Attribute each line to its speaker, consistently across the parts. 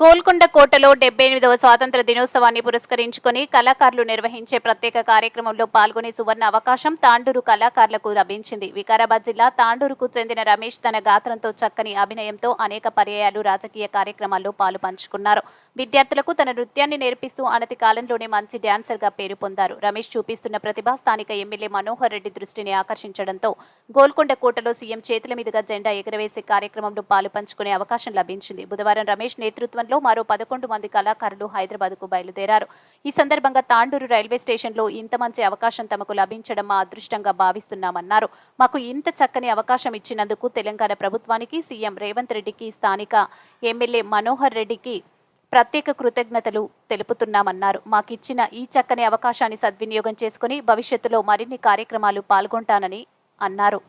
Speaker 1: గోల్కొండ కోటలో డెబ్బై ఎనిమిదవ స్వాతంత్ర దినోత్సవాన్ని పురస్కరించుకుని కళాకారులు నిర్వహించే ప్రత్యేక కార్యక్రమంలో పాల్గొనే సువర్ణ అవకాశం తాండూరు కళాకారులకు లభించింది. వికారాబాద్ జిల్లా తాండూరుకు చెందిన రమేష్ తన గాత్రంతో చక్కని అభినయంతో అనేక పర్యాయాలు రాజకీయ కార్యక్రమాల్లో పాలు పంచుకున్నారు. విద్యార్థులకు తన నృత్యాన్ని నేర్పిస్తూ అనతి కాలంలోనే మంచి డాన్సర్గా పేరు పొందారు. రమేష్ చూపిస్తున్న ప్రతిభ స్థానిక ఎమ్మెల్యే మనోహర్ రెడ్డి దృష్టిని ఆకర్షించడంతో గోల్కొండ కోటలో సీఎం చేతుల మీదుగా జెండా ఎగురవేసే కార్యక్రమంలో పాలు పంచుకునే అవకాశం లభించింది. బుధవారం రమేష్ నేతృత్వంలో మరో పదకొండు మంది కళాకారులు హైదరాబాద్కు బయలుదేరారు. ఈ సందర్భంగా తాండూరు రైల్వే స్టేషన్లో ఇంత మంచి అవకాశం తమకు లభించడం మా అదృష్టంగా భావిస్తున్నామన్నారు. మాకు ఇంత చక్కని అవకాశం ఇచ్చినందుకు తెలంగాణ ప్రభుత్వానికి సీఎం రేవంత్ రెడ్డికి స్థానిక ఎమ్మెల్యే మనోహర్ రెడ్డికి ప్రత్యేక కృతజ్ఞతలు తెలుపుతున్నామన్నారు. మాకిచ్చిన ఈ చక్కని అవకాశాన్ని సద్వినియోగం చేసుకుని భవిష్యత్తులో మరిన్ని కార్యక్రమాలు పాల్గొంటానని అన్నారు.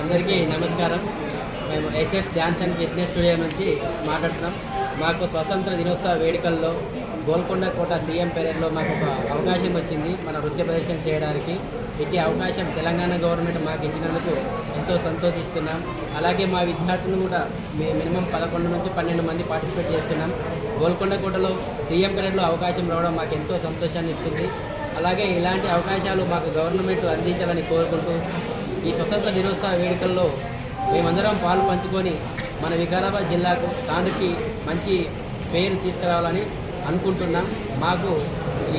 Speaker 2: అందరికీ నమస్కారం. మేము SS dance and fitness studio నుంచి మాట్లాడుతున్నాం. మాకు స్వతంత్ర దినోత్సవ వేడుకల్లో గోల్కొండ కోట సీఎం పెరేడ్లో మాకు ఒక అవకాశం వచ్చింది మన నృత్య ప్రదర్శన చేయడానికి. ఇట్టి అవకాశం తెలంగాణ గవర్నమెంట్ మాకు ఇచ్చినందుకు ఎంతో సంతోషిస్తున్నాం. అలాగే మా విద్యార్థులు కూడా మీ మినిమం పదకొండు నుంచి పన్నెండు మంది పార్టిసిపేట్ చేస్తున్నాం. గోల్కొండ కోటలో సీఎం పెరేడ్లో అవకాశం రావడం మాకు ఎంతో సంతోషాన్ని ఇస్తుంది. అలాగే ఇలాంటి అవకాశాలు మాకు గవర్నమెంట్ అందించాలని కోరుకుంటూ ఈ స్వతంత్ర దినోత్సవ వేడుకల్లో మేమందరం పాలు పంచుకొని మన వికారాబాద్ జిల్లాకు తాండ్రుకి మంచి పేరు తీసుకురావాలని అనుకుంటున్నాం. మాకు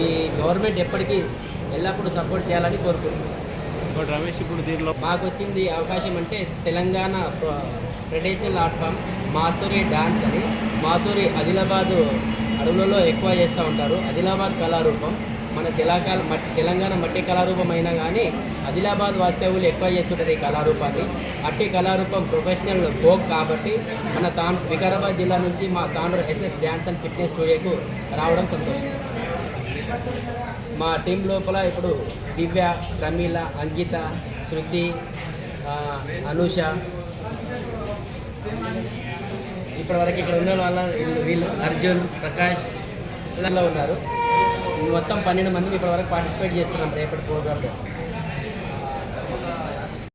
Speaker 2: ఈ గవర్నమెంట్ ఎప్పటికీ ఎల్లప్పుడూ సపోర్ట్ చేయాలని కోరుకుంటున్నాం.
Speaker 3: ఇప్పుడు రమేష్ ఇప్పుడు దీనిలో
Speaker 2: మాకు వచ్చింది అవకాశం అంటే Telangana traditional art form Mathuri dance అని. మాతూరి ఆదిలాబాద్ అడవులలో ఎక్కువ చేస్తూ ఉంటారు. ఆదిలాబాద్ కళారూపం. మన తెలంగాణ మట్టి తెలంగాణ మట్టి కళారూపం అయినా కానీ ఆదిలాబాద్ వాస్తవులు ఎక్కువ చేస్తుంటారు ఈ కళారూపాన్ని. అట్టి కళారూపం ప్రొఫెషనల్ ఫోక్ కాబట్టి మన తాను వికారాబాద్ జిల్లా నుంచి మా Tandur SS dance and fitness స్టూడియోకు రావడం సంతోషం. మా టీం లోపల ఇప్పుడు దివ్య ప్రమీల అంకిత శృతి అనుష అనూష. ఇప్పటివరకు ఇక్కడ ఉన్న వాళ్ళ వీళ్ళు- వీళ్ళు అర్జున్ ప్రకాష్ ఇలా ఉన్నారు. మొత్తం పన్నెండు మంది ఇప్పటివరకు పార్టిసిపేట్ చేస్తున్నాం రేపటి ప్రోగ్రాంలో